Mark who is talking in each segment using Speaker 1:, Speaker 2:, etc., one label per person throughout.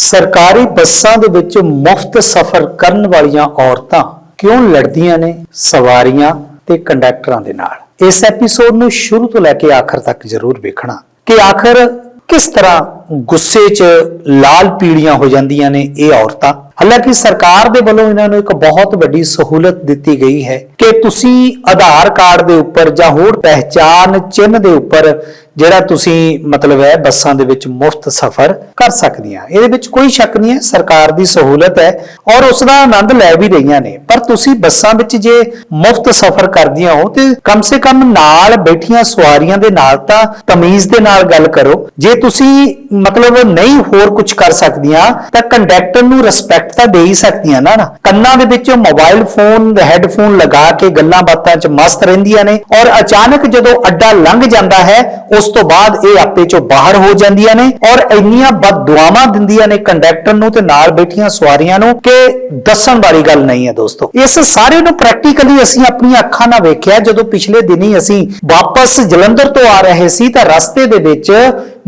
Speaker 1: ਸਰਕਾਰੀ ਬੱਸਾਂ ਦੇ ਵਿੱਚ ਮੁਫਤ ਸਫ਼ਰ ਕਰਨ ਵਾਲੀਆਂ ਔਰਤਾਂ ਕਿਉਂ ਲੜਦੀਆਂ ਨੇ? ਸਵਾਰੀਆਂ ਤੇ ਕੰਡਕਟਰਾਂ ਦੇ ਨਾਲ। ਇਸ ਐਪੀਸੋਡ ਨੂੰ ਸ਼ੁਰੂ ਤੋਂ ਲੈ ਕੇ ਆਖਰ ਤੱਕ ਜ਼ਰੂਰ ਵੇਖਣਾ ਕਿ ਆਖਰ ਕਿਸ ਤਰ੍ਹਾਂ ਗੁੱਸੇ 'ਚ ਲਾਲ ਪੀੜੀਆਂ ਹੋ ਜਾਂਦੀਆਂ ਨੇ ਇਹ ਔਰਤਾਂ। ਹਾਲਾਂਕਿ ਸਰਕਾਰ ਦੇ ਵੱਲੋਂ ਇਹਨਾਂ ਨੂੰ ਇੱਕ ਬਹੁਤ ਵੱਡੀ ਸਹੂਲਤ ਦਿੱਤੀ ਗਈ ਹੈ ਕਿ ਤੁਸੀਂ ਆਧਾਰ ਕਾਰਡ ਦੇ ਉੱਪਰ ਜਾਂ ਹੋਰ ਪਹਿਚਾਨ ਚਿੰਨ੍ਹ ਦੇ ਉੱਪਰ ਜਿਹੜਾ ਤੁਸੀਂ ਮਤਲਬ ਹੈ ਬੱਸਾਂ ਦੇ ਵਿੱਚ ਮੁਫਤ ਸਫ਼ਰ ਕਰ ਸਕਦੀਆਂ ਇਹਦੇ ਵਿੱਚ ਕੋਈ ਸ਼ੱਕ ਨਹੀਂ ਹੈ, ਸਰਕਾਰ ਦੀ ਸਹੂਲਤ ਹੈ ਔਰ ਉਸ ਦਾ ਆਨੰਦ ਲੈ ਵੀ ਰਹੀਆਂ ਨੇ। ਪਰ ਤੁਸੀਂ ਬੱਸਾਂ ਵਿੱਚ ਜੇ ਮੁਫਤ ਸਫ਼ਰ ਕਰਦੀਆਂ ਹੋ ਤੇ ਕਮ ਸੇ ਕਮ ਨਾਲ ਬੈਠੀਆਂ ਸਵਾਰੀਆਂ ਦੇ ਨਾਲ ਤਾਂ ਤਮੀਜ਼ ਦੇ ਨਾਲ ਗੱਲ ਕਰੋ। ਜੇ ਤੁਸੀਂ ਮਤਲਬ ਨਹੀਂ ਹੋਰ ਕੁਝ ਕਰ ਸਕਦੀਆਂ ਤਾਂ ਕੰਡਕਟਰ ਨੂੰ ਰਿਸਪੈਕਟ ਤਾਂ ਦੇ ਹੀ ਸਕਦੀਆਂ ਨਾ ਕੰਨਾਂ ਦੇ ਵਿੱਚ ਮੋਬਾਈਲ ਫੋਨ ਹੈੱਡਫੋਨ ਲਗਾ ਕੇ ਗੱਲਾਂ ਬਾਤਾਂ 'ਚ ਮਸਤ ਰਹਿੰਦੀਆਂ ਨੇ ਔਰ ਅਚਾਨਕ ਜਦੋਂ ਅੱਡਾ ਲੰਘ ਜਾਂਦਾ ਹੈ, ਉਸ ਤੋਂ ਬਾਅਦ ਇਹ ਆਪੇ 'ਚੋਂ ਬਾਹਰ ਹੋ ਜਾਂਦੀਆਂ ਨੇ ਔਰ ਇੰਨੀਆਂ ਬਦਦੁਆਵਾਂ ਦਿੰਦੀਆਂ ਨੇ ਕੰਡਕਟਰ ਨੂੰ ਤੇ ਨਾਲ ਬੈਠੀਆਂ ਸਵਾਰੀਆਂ ਨੂੰ ਕਿ ਦੱਸਣ ਵਾਲੀ ਗੱਲ ਨਹੀਂ ਹੈ ਦੋਸਤੋ। ਇਸ ਸਾਰੇ ਨੂੰ ਪ੍ਰੈਕਟੀਕਲੀ ਅਸੀਂ ਆਪਣੀਆਂ ਅੱਖਾਂ ਨਾਲ ਵੇਖਿਆ, ਜਦੋਂ ਪਿਛਲੇ ਦਿਨੀ ਅਸੀਂ ਵਾਪਸ ਜਲੰਧਰ ਤੋਂ ਆ ਰਹੇ ਸੀ ਤਾਂ ਰਸਤੇ ਦੇ ਵਿੱਚ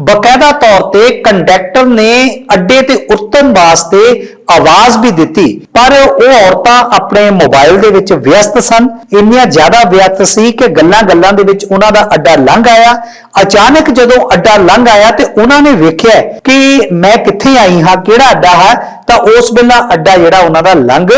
Speaker 1: ਬਕਾਇਦਾ ਤੌਰ ਤੇ ਕੰਡਕਟਰ ਨੇ ਅੱਡੇ ਤੇ ਉਤਰਨ ਵਾਸਤੇ ਆਵਾਜ਼ ਵੀ ਦਿੱਤੀ, ਪਰ ਉਹ ਔਰਤਾਂ ਆਪਣੇ ਮੋਬਾਈਲ ਦੇ ਵਿੱਚ ਵਿਅਸਤ ਸਨ। ਇੰਨੀਆਂ ਜ਼ਿਆਦਾ ਵਿਅਸਤ ਸੀ ਕਿ ਗੱਲਾਂ-ਗੱਲਾਂ ਦੇ ਵਿੱਚ ਉਹਨਾਂ ਦਾ ਅੱਡਾ ਲੰਘ ਆਇਆ। ਅਚਾਨਕ ਜਦੋਂ ਅੱਡਾ ਲੰਘ ਆਇਆ ਤੇ ਉਹਨਾਂ ਨੇ ਵੇਖਿਆ ਕਿ ਮੈਂ ਕਿੱਥੇ ਆਈ ਹਾਂ, ਕਿਹੜਾ ਅੱਡਾ ਹੈ, ਤਾਂ ਉਸ ਵੇਲੇ ਅੱਡਾ ਜਿਹੜਾ ਉਹਨਾਂ ਦਾ ਲੰਘ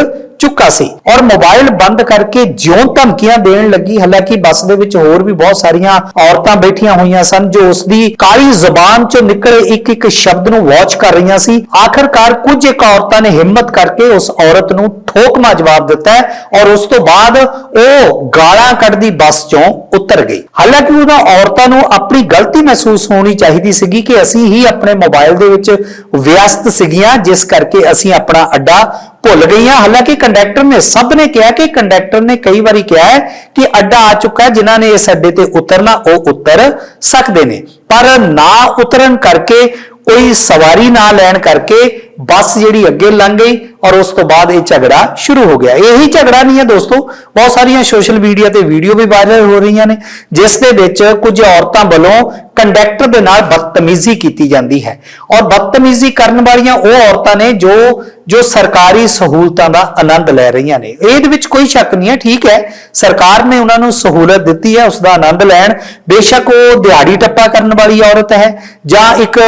Speaker 1: ਚੁੱਕਾ ਸੀ। ਔਰ ਮੋਬਾਈਲ ਬੰਦ ਕਰਕੇ ਜਿਉਂ ਧਮਕੀਆਂ ਦੇਣ ਲੱਗੀ। ਹਾਲਾਂਕਿ ਬੱਸ ਦੇ ਵਿੱਚ ਹੋਰ ਵੀ ਬਹੁਤ ਸਾਰੀਆਂ ਔਰਤਾਂ ਬੈਠੀਆਂ ਹੋਈਆਂ ਸਨ, ਜੋ ਉਸ ਦੀ ਕਾਲੀ ਜ਼ੁਬਾਨ ਚੋਂ ਨਿਕਲੇ ਇੱਕ ਇੱਕ ਸ਼ਬਦ ਨੂੰ ਵਾਚ ਕਰ ਰਹੀਆਂ ਸੀ। ਆਖਰਕਾਰ ਕੁਝ ਇੱਕ ਔਰਤਾਂ ਨੇ ਹਿੰਮਤ ਕਰਕੇ ਉਸ ਔਰਤ ਨੂੰ ਠੋਕਮਾ ਜਵਾਬ ਦਿੱਤਾ ਔਰ ਉਸ ਤੋਂ ਬਾਅਦ ਉਹ ਗਾਲਾਂ ਕੱਢਦੀ ਬੱਸ ਚੋਂ ਉਤਰ ਗਈ। ਹਾਲਾਂਕਿ ਉਹਨਾਂ ਔਰਤਾਂ ਨੂੰ ਆਪਣੀ ਗਲਤੀ ਮਹਿਸੂਸ ਹੋਣੀ ਚਾਹੀਦੀ ਸੀਗੀ ਕਿ ਅਸੀਂ ਹੀ ਆਪਣੇ ਮੋਬਾਈਲ ਦੇ ਵਿੱਚ ਵਿਅਸਤ ਸੀਗੀਆਂ, ਜਿਸ ਕਰਕੇ ਅਸੀਂ ਆਪਣਾ ਅੱਡਾ ਭੁੱਲ ਗਈਆਂ। ਹਾਲਾਂਕਿ ਕੰਡਕਟਰ ਨੇ ਸਭ ਨੇ ਕਿਹਾ ਕਿ ਕੰਡਕਟਰ ਨੇ ਕਈ ਵਾਰੀ ਕਿਹਾ ਹੈ ਕਿ ਅੱਡਾ ਆ ਚੁੱਕਾ ਹੈ, ਜਿਨ੍ਹਾਂ ਨੇ ਇਸ ਅੱਡੇ ਤੇ ਉਤਰਨਾ, ਉਹ ਉਤਰ ਸਕਦੇ ਨੇ। ਪਰ ਨਾ ਉਤਰਨ ਕਰਕੇ, ਕੋਈ ਸਵਾਰੀ ਨਾ ਲੈਣ ਕਰਕੇ ਬੱਸ ਜਿਹੜੀ ਅੱਗੇ ਲੰਘ ਗਈ। ਔਰ ਉਸ ਤੋਂ ਬਾਅਦ ਇਹ ਝਗੜਾ ਸ਼ੁਰੂ ਹੋ ਗਿਆ। ਇਹੀ ਝਗੜਾ ਨਹੀਂ ਹੈ ਦੋਸਤੋ, ਬਹੁਤ ਸਾਰੀਆਂ ਸੋਸ਼ਲ ਮੀਡੀਆ ਤੇ ਵੀਡੀਓ ਵੀ ਵਾਇਰਲ ਹੋ ਰਹੀਆਂ ਨੇ, ਜਿਸ ਦੇ ਵਿੱਚ ਕੁਝ ਔਰਤਾਂ ਵੱਲੋਂ ਕੰਡਕਟਰ ਦੇ ਨਾਲ ਬਦਤਮੀਜ਼ੀ ਕੀਤੀ ਜਾਂਦੀ ਹੈ। ਔਰ ਬਦਤਮੀਜ਼ੀ ਕਰਨ ਵਾਲੀਆਂ ਉਹ ਔਰਤਾਂ ਨੇ ਜੋ ਜੋ ਸਰਕਾਰੀ ਸਹੂਲਤਾਂ ਦਾ ਆਨੰਦ ਲੈ ਰਹੀਆਂ ਨੇ। ਇਹਦੇ ਵਿੱਚ ਕੋਈ ਸ਼ੱਕ ਨਹੀਂ ਹੈ, ਠੀਕ ਹੈ, ਸਰਕਾਰ ਨੇ ਉਹਨਾਂ ਨੂੰ ਸਹੂਲਤ ਦਿੱਤੀ ਹੈ ਉਸ ਦਾ ਆਨੰਦ ਲੈਣ। ਬੇਸ਼ੱਕ ਉਹ ਦਿਹਾੜੀ ਟੱਪਾ ਕਰਨ ਵਾਲੀ ਔਰਤ ਹੈ ਜਾਂ ਇੱਕ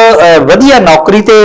Speaker 1: ਵਧੀਆ ਨੌਕਰੀ ਤੇ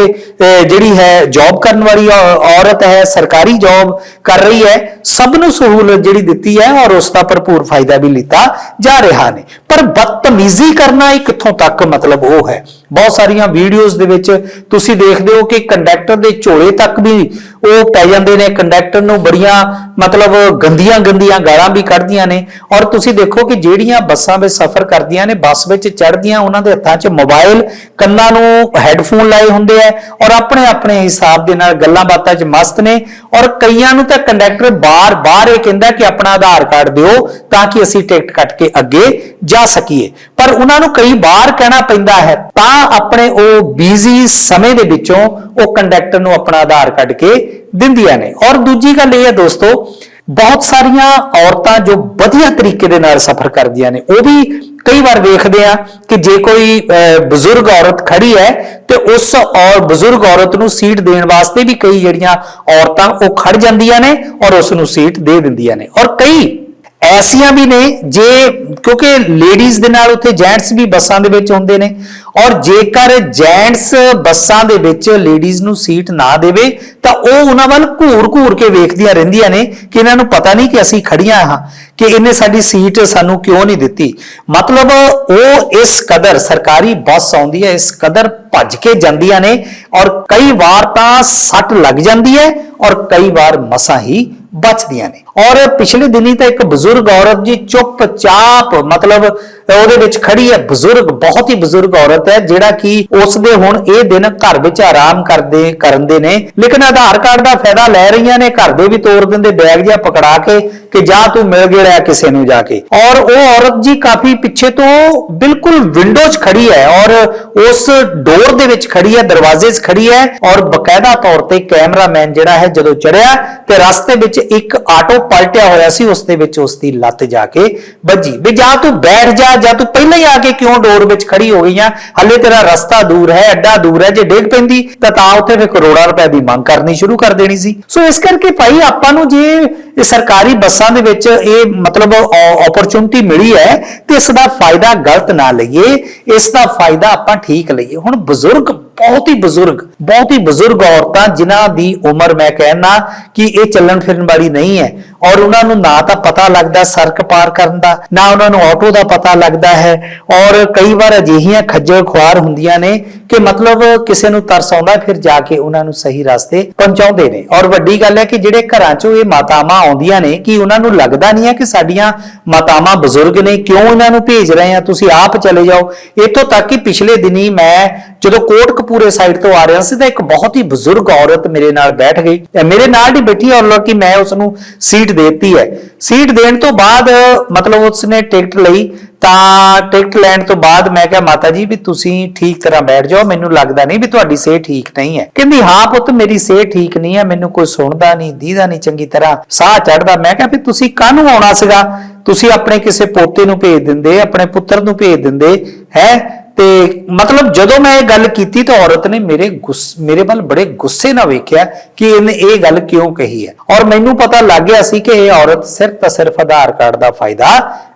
Speaker 1: ਜਿਹੜੀ ਹੈ ਜੌਬ ਕਰਨ ਵਾਲੀ ਔਰਤ ਔਰਤ ਹੈ ਸਰਕਾਰੀ ਜੌਬ ਕਰ ਰਹੀ ਹੈ ਸਭ ਨੂੰ ਸਹੂਲਤ ਜਿਹੜੀ ਦਿੱਤੀ ਹੈ ਔਰ ਉਸ ਦਾ ਭਰਪੂਰ ਫਾਇਦਾ ਵੀ ਲਿੱਤਾ ਜਾ ਰਿਹਾ ਨੇ। ਪਰ ਬਦਤਮੀਜ਼ੀ ਕਰਨਾ ਇਹ ਕਿੱਥੋਂ ਤੱਕ ਮਤਲਬ ਉਹ ਹੈ? ਬਹੁਤ ਸਾਰੀਆਂ ਵੀਡੀਓਜ਼ ਦੇ ਵਿੱਚ ਤੁਸੀਂ ਦੇਖਦੇ ਹੋ ਕਿ ਕੰਡਕਟਰ ਦੇ ਝੋਲੇ ਤੱਕ ਵੀ ਉਹ ਪੈ ਜਾਂਦੇ ਨੇ, ਕੰਡਕਟਰ ਨੂੰ ਬੜੀਆਂ ਮਤਲਬ ਗੰਦੀਆਂ ਗੰਦੀਆਂ ਗਾਲਾਂ ਵੀ ਕੱਢਦੀਆਂ ਨੇ। ਔਰ ਤੁਸੀਂ ਦੇਖੋ ਕਿ ਜਿਹੜੀਆਂ ਬੱਸਾਂ ਵਿੱਚ ਸਫ਼ਰ ਕਰਦੀਆਂ ਨੇ, ਬੱਸ ਵਿੱਚ ਚੜ੍ਹਦੀਆਂ, ਉਹਨਾਂ ਦੇ ਹੱਥਾਂ 'ਚ ਮੋਬਾਈਲ ਕੰਨਾਂ ਨੂੰ ਹੈੱਡਫੋਨ ਲਾਏ ਹੁੰਦੇ ਆ ਔਰ ਆਪਣੇ ਆਪਣੇ ਹਿਸਾਬ ਦੇ ਨਾਲ ਗੱਲਾਂ ਬਾਤਾਂ 'ਚ ਮਸਤ ਨੇ। ਔਰ ਕਈਆਂ ਨੂੰ ਤਾਂ ਕੰਡਕਟਰ ਬਾਰ-ਬਾਰ ਇਹ ਕਹਿੰਦਾ ਕਿ ਆਪਣਾ ਆਧਾਰ ਕਾਰਡ ਦਿਓ ਤਾਂ ਕਿ ਅਸੀਂ ਟਿਕਟ ਕੱਟ ਕੇ ਅੱਗੇ ਜਾ ਸਕੀਏ। ਪਰ ਉਹਨਾਂ ਨੂੰ ਕਈ ਵਾਰ ਕਹਿਣਾ ਪੈਂਦਾ ਹੈ, ਤਾਂ ਆਪਣੇ ਉਹ ਬੀਜ਼ੀ ਸਮੇਂ ਦੇ ਵਿੱਚੋਂ ਉਹ ਕੰਡਕਟਰ ਨੂੰ ਆਪਣਾ ਆਧਾਰ ਕੱਢ ਕੇ ਦਿੰਦੀਆਂ ਨੇ। ਔਰ ਦੂਜੀ ਗੱਲ ਇਹ ਹੈ ਦੋਸਤੋ ਬਹੁਤ ਸਾਰੀਆਂ ਔਰਤਾਂ ਜੋ ਵਧੀਆ ਤਰੀਕੇ ਦੇ ਨਾਲ ਸਫ਼ਰ ਕਰਦੀਆਂ ਨੇ ਉਹ ਵੀ ਕਈ ਵਾਰ ਵੇਖਦੇ ਆ ਕਿ ਜੇ ਕੋਈ ਅਹ, ਬਜ਼ੁਰਗ ਔਰਤ ਖੜੀ ਹੈ ਤੇ ਉਸ ਔਰ ਬਜ਼ੁਰਗ ਔਰਤ ਨੂੰ ਸੀਟ ਦੇਣ ਵਾਸਤੇ ਵੀ ਕਈ ਜਿਹੜੀਆਂ ਔਰਤਾਂ ਉਹ ਖੜ ਜਾਂਦੀਆਂ ਨੇ ਔਰ ਉਸ ਨੂੰ ਸੀਟ ਦੇ ਦਿੰਦੀਆਂ ਨੇ। ਔਰ ਕਈ ਐਸੀਆਂ ਵੀ ਨੇ ਜੇ, ਕਿਉਂਕਿ ਲੇਡੀਜ਼ ਦੇ ਨਾਲ ਉੱਥੇ ਜੈਂਟਸ ਵੀ ਬੱਸਾਂ ਦੇ ਵਿੱਚ ਹੁੰਦੇ ਨੇ, ਔਰ ਜੇਕਰ ਜੈਂਟਸ ਬੱਸਾਂ ਦੇ ਵਿੱਚ ਲੇਡੀਜ਼ ਨੂੰ ਸੀਟ ਨਾ ਦੇਵੇ, ਤਾਂ ਉਹ ਉਹਨਾਂ ਵੱਲ ਘੂਰ-ਘੂਰ ਕੇ ਵੇਖਦੀਆਂ ਰਹਿੰਦੀਆਂ ਨੇ ਕਿ ਇਹਨਾਂ ਨੂੰ ਪਤਾ ਨਹੀਂ ਕਿ ਅਸੀਂ ਖੜੀਆਂ ਹਾਂ, ਕਿ ਇਹਨੇ ਸਾਡੀ ਸੀਟ ਸਾਨੂੰ ਕਿਉਂ ਨਹੀਂ ਦਿੱਤੀ। ਮਤਲਬ ਉਹ ਇਸ ਕਦਰ, ਸਰਕਾਰੀ ਬੱਸ ਆਉਂਦੀ ਹੈ, ਇਸ ਕਦਰ ਭੱਜ ਕੇ ਜਾਂਦੀਆਂ ਨੇ, ਔਰ ਕਈ ਵਾਰ ਤਾਂ ਸੱਟ ਲੱਗ ਜਾਂਦੀ ਹੈ, ਔਰ ਕਈ ਵਾਰ ਮਸਾਂ ਹੀ ਬਚਦੀਆਂ ਨੇ। ਔਰ ਪਿਛਲੇ ਦਿਨੀ ਤਾਂ ਇੱਕ ਬਜ਼ੁਰਗ ਔਰਤ ਜੀ ਚੁੱਪਚਾਪ ਮਤਲਬ ਉਹਦੇ ਵਿੱਚ ਖੜੀ ਹੈ। ਬਜ਼ੁਰਗ, ਬਹੁਤ ਹੀ ਬਜ਼ੁਰਗ ਔਰਤ ਹੈ, ਜਿਹੜਾ ਕਿ ਉਸ ਦੇ ਹੁਣ ਇਹ ਦਿਨ ਘਰ ਵਿੱਚ ਆਰਾਮ ਕਰਦੇ ਕਰਨ ਦੇ ਨੇ। ਲੇਕਿਨ ਆਧਾਰ ਕਾਰਡ ਦਾ ਫਾਇਦਾ ਲੈ ਰਹੀਆਂ ਨੇ, ਘਰ ਦੇ ਵੀ ਤੋੜ ਦਿੰਦੇ, ਬੈਗ ਜਿਹਾ ਪਕੜਾ ਕੇ ਕਿ ਜਾ ਤੂੰ ਮਿਲ ਗਿਆ ਕਿਸੇ ਨੂੰ ਜਾ ਕੇ। ਔਰ ਉਹ ਔਰਤ ਜੀ ਕਾਫੀ ਪਿੱਛੇ ਤੋਂ ਬਿਲਕੁਲ ਵਿੰਡੋ 'ਚ ਖੜੀ ਹੈ ਔਰ ਉਸ ਡੋਰ ਦੇ ਵਿੱਚ ਖੜੀ ਹੈ, ਦਰਵਾਜ਼ੇ 'ਚ ਖੜੀ ਹੈ। ਔਰ ਬਕਾਇਦਾ ਤੌਰ ਤੇ ਕੈਮਰਾਮੈਨ ਜਿਹੜਾ ਹੈ ਜਦੋਂ ਚੜਿਆ ਤੇ ਰਸਤੇ ਵਿੱਚ ਇੱਕ ਆਟੋ ਪਲਟਿਆ ਹੋਇਆ ਸੀ, ਉਸ ਦੇ ਵਿੱਚ ਉਸ ਦੀ ਲੱਤ ਜਾ ਕੇ ਵੱਜੀ। ਵੀ ਜਾਂ ਤੂੰ ਬੈਠ ਜਾ, ਜਾਂ ਤੂੰ ਪਹਿਲਾਂ ਹੀ ਆ ਕੇ ਕਿਉਂ ਡੋਰ ਵਿੱਚ ਖੜੀ ਹੋ ਗਈ ਆ? ਹੱਲੇ ਤੇਰਾ ਰਸਤਾ ਦੂਰ ਹੈ, ਅੱਡਾ ਦੂਰ ਹੈ, ਜੇ ਡਿੱਗ ਪੈਂਦੀ, ਤਾਂ ਤਾਂ ਉੱਥੇ ਫਿਰ ਕਰੋੜਾਂ ਰੁਪਏ ਦੀ ਮੰਗ ਕਰਨੀ ਸ਼ੁਰੂ ਕਰ ਦੇਣੀ ਸੀ। ਸੋ ਇਸ ਕਰਕੇ ਭਾਈ ਆਪਾਂ ਨੂੰ ਜੇ ਸਰਕਾਰੀ ਬੱਸਾਂ ਦੇ ਵਿੱਚ ਇਹ ਮਤਲਬ ਓਪਰਚੁਨਿਟੀ ਮਿਲੀ ਹੈ, ਤੇ ਇਸ ਦਾ ਫਾਇਦਾ ਗਲਤ ਨਾ ਲਈਏ, ਇਸ ਦਾ ਫਾਇਦਾ ਆਪਾਂ ਠੀਕ ਲਈਏ। ਹੁਣ ਬਜ਼ੁਰਗ ਬਹੁਤ ਹੀ ਬਜ਼ੁਰਗ, ਬਹੁਤ ਹੀ ਬਜ਼ੁਰਗ ਔਰਤਾਂ ਜਿਨ੍ਹਾਂ ਦੀ ਉਮਰ ਮੈਂ ਕਹਿਣਾ ਕਿ ਇਹ ਚੱਲਣ ਫਿਰਨ ਵਾਲੀ ਨਹੀਂ ਹੈ। ਔਰ ਉਹਨਾਂ ਨੂੰ ਨਾ ਤਾਂ ਪਤਾ ਲੱਗਦਾ ਸੜਕ ਪਾਰ ਕਰਨ ਦਾ, ਨਾ ਉਹਨਾਂ ਨੂੰ ਆਟੋ ਦਾ ਪਤਾ ਲੱਗਦਾ ਹੈ। ਔਰ ਕਈ ਵਾਰ ਅਜਿਹੀਆਂ ਖੱਜਲ ਖੁਆਰ ਹੁੰਦੀਆਂ ਨੇ ਕਿ ਮਤਲਬ ਕਿਸੇ ਨੂੰ ਤਰਸ ਆਉਂਦਾ, ਫਿਰ ਜਾ ਕੇ ਉਹਨਾਂ ਨੂੰ ਸਹੀ ਰਸਤੇ ਪਹੁੰਚਾਉਂਦੇ ਨੇ। ਔਰ ਵੱਡੀ ਗੱਲ ਹੈ ਕਿ ਜਿਹੜੇ ਘਰਾਂ 'ਚੋਂ ਇਹ ਮਾਤਾਵਾਂ ਆਉਂਦੀਆਂ ਨੇ, ਕਿ ਉਹਨਾਂ ਨੂੰ ਲੱਗਦਾ ਨਹੀਂ ਹੈ ਕਿ ਸਾਡੀਆਂ ਮਾਤਾਵਾਂ ਬਜ਼ੁਰਗ ਨੇ? ਕਿਉਂ ਇਹਨਾਂ ਨੂੰ ਭੇਜ ਰਹੇ ਆ? ਤੁਸੀਂ ਆਪ ਚਲੇ ਜਾਓ। ਇੱਥੋਂ ਤੱਕ ਕਿ ਪਿਛਲੇ ਦਿਨੀ ਮੈਂ ਜਦੋਂ ਪੂਰੇ ਸਾਈਡ ਤੋਂ ਆ ਰਿਹਾ ਸੀ ਤਾਂ ਇੱਕ ਬਹੁਤ ਹੀ ਬਜ਼ੁਰਗ ਔਰਤ ਮੇਰੇ ਨਾਲ ਬੈਠ ਗਈ। ਮੇਰੇ ਨਾਲ ਹੀ ਬੈਠੀ ਔਰ ਕਿ ਮੈਂ ਉਸ ਨੂੰ ਸੀਟ ਦੇਤੀ ਹੈ। ਸੀਟ ਦੇਣ ਤੋਂ ਬਾਅਦ, ਮਤਲਬ ਉਸਨੇ ਟਿਕਟ ਲਈ, ਤਾਂ ਟਿਕਟ ਲੈਣ ਤੋਂ ਬਾਅਦ ਮੈਂ ਕਿਹਾ, ਮਾਤਾ ਜੀ, ਵੀ ਤੁਸੀਂ ਠੀਕ ਤਰ੍ਹਾਂ ਬੈਠ ਜਾਓ, ਮੈਨੂੰ ਲੱਗਦਾ ਨਹੀਂ ਵੀ ਤੁਹਾਡੀ ਸਿਹਤ ਠੀਕ ਨਹੀਂ ਹੈ। ਕਹਿੰਦੀ, ਹਾਂ ਪੁੱਤ, ਮੇਰੀ ਸਿਹਤ ਠੀਕ ਨਹੀਂ ਹੈ, ਮੈਨੂੰ ਕੋਈ ਸੁਣਦਾ ਨਹੀਂ, ਦੀਦਾ ਨਹੀਂ ਚੰਗੀ ਤਰ੍ਹਾਂ, ਸਾਹ ਚੜਦਾ ਮੈਂ ਕਿਹਾ ਵੀ ਤੁਸੀਂ ਕਾਹਨੂੰ ਆਉਣਾ ਸੀਗਾ? ਤੁਸੀਂ ਆਪਣੇ ਕਿਸੇ ਪੋਤੇ ਨੂੰ ਭੇਜ ਦਿੰਦੇ, ਆਪਣੇ ਪੁੱਤਰ ਨੂੰ ਭੇਜ ਦਿੰਦੇ, ਹੈ? ਤੇ ਮਤਲਬ ਜਦੋਂ ਮੈਂ ਇਹ ਗੱਲ ਕੀਤੀ ਤਾਂ ਔਰਤ ਨੇ ਮੇਰੇ ਗੁੱਸ ਮੇਰੇ ਵੱਲ ਬੜੇ ਗੁੱਸੇ ਨਾਲ ਵੇਖਿਆ ਕਿ ਇਹਨੇ ਇਹ ਗੱਲ ਕਿਉਂ ਕਹੀ ਹੈ। ਔਰ ਮੈਨੂੰ ਪਤਾ ਲੱਗ ਗਿਆ ਸੀ ਕਿ ਇਹ ਔਰਤ ਸਿਰਫ ਤਾਂ ਸਿਰਫ ਆਧਾਰ ਕਾਰਡ ਦਾ ਫਾਇਦਾ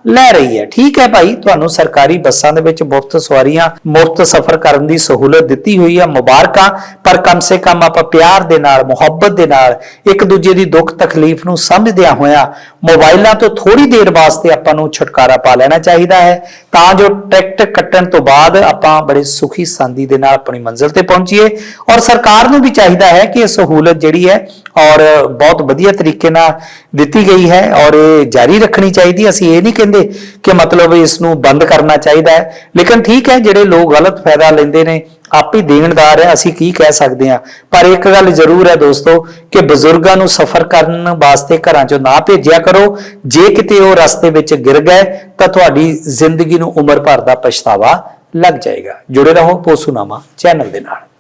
Speaker 1: ਲੈ ਰਹੀ ਹੈ। ਠੀਕ ਹੈ ਭਾਈ, ਤੁਹਾਨੂੰ ਸਰਕਾਰੀ ਬੱਸਾਂ ਦੇ ਵਿੱਚ ਮੁਫਤ ਸਵਾਰੀਆਂ, ਮੁਫਤ ਸਫ਼ਰ ਕਰਨ ਦੀ ਸਹੂਲਤ ਦਿੱਤੀ ਹੋਈ ਹੈ ਮੁਬਾਰਕਾਂ, ਪਰ ਕਮ ਸੇ ਕਮ ਆਪਾਂ ਪਿਆਰ ਦੇ ਨਾਲ, ਮੁਹੱਬਤ ਦੇ ਨਾਲ, ਇੱਕ ਦੂਜੇ ਦੀ ਦੁੱਖ ਤਕਲੀਫ ਨੂੰ ਸਮਝਦਿਆਂ ਹੋਇਆਂ ਮੋਬਾਈਲਾਂ ਤੋਂ ਥੋੜੀ ਦੇਰ ਵਾਸਤੇ ਆਪਾਂ ਨੂੰ ਛੁਟਕਾਰਾ ਪਾ ਲੈਣਾ ਚਾਹੀਦਾ ਹੈ। ਤਾਂ ਜੋ ਟਿਕਟ ਕੱਟਣ ਤੋਂ ਬਾਅਦ ਆਪਾਂ ਬੜੇ ਸੁਖੀ ਸੰਦੀ ਦੇ ਨਾਲ ਆਪਣੀ ਮੰਜ਼ਿਲ ਤੇ ਪਹੁੰਚੀਏ। ਔਰ ਸਰਕਾਰ ਨੂੰ ਵੀ ਚਾਹੀਦਾ ਹੈ ਕਿ ਇਹ ਸਹੂਲਤ ਜਿਹੜੀ ਹੈ ਔਰ ਬਹੁਤ ਵਧੀਆ ਤਰੀਕੇ ਨਾਲ ਦਿੱਤੀ ਗਈ ਹੈ ਔਰ ਇਹ ਜਾਰੀ ਰੱਖਣੀ ਚਾਹੀਦੀ। ਅਸੀਂ ਇਹ ਨਹੀਂ ਕਹਿੰਦੇ ਕਿ ਮਤਲਬ ਇਸ ਨੂੰ ਬੰਦ ਕਰਨਾ ਚਾਹੀਦਾ ਹੈ। ਲੇਕਿਨ ਠੀਕ ਹੈ, ਜਿਹੜੇ ਲੋਕ ਗਲਤ ਫਾਇਦਾ ਲੈਂਦੇ ਨੇ, ਆਪ ਹੀ ਦੇਣਦਾਰ ਹੈ, ਅਸੀਂ ਕੀ ਕਹਿ ਸਕਦੇ ਹਾਂ। ਪਰ ਇੱਕ ਗੱਲ ਜ਼ਰੂਰ ਹੈ ਦੋਸਤੋ ਕਿ ਬਜ਼ੁਰਗਾਂ ਨੂੰ ਸਫ਼ਰ ਕਰਨ ਵਾਸਤੇ ਘਰਾਂ ਚੋਂ ਨਾ ਭੇਜਿਆ ਕਰੋ। ਜੇ ਕਿਤੇ ਉਹ ਰਸਤੇ ਵਿੱਚ ਗਿਰ ਗਏ, ਤਾਂ ਤੁਹਾਡੀ ਜ਼ਿੰਦਗੀ ਨੂੰ ਉਮਰ ਭਰ ਦਾ ਪਛਤਾਵਾ ਲੱਗ ਜਾਏਗਾ। ਜੁੜੇ ਰਹੋ ਪੋਸੂਨਾਮਾ ਚੈਨਲ ਦੇ ਨਾਲ।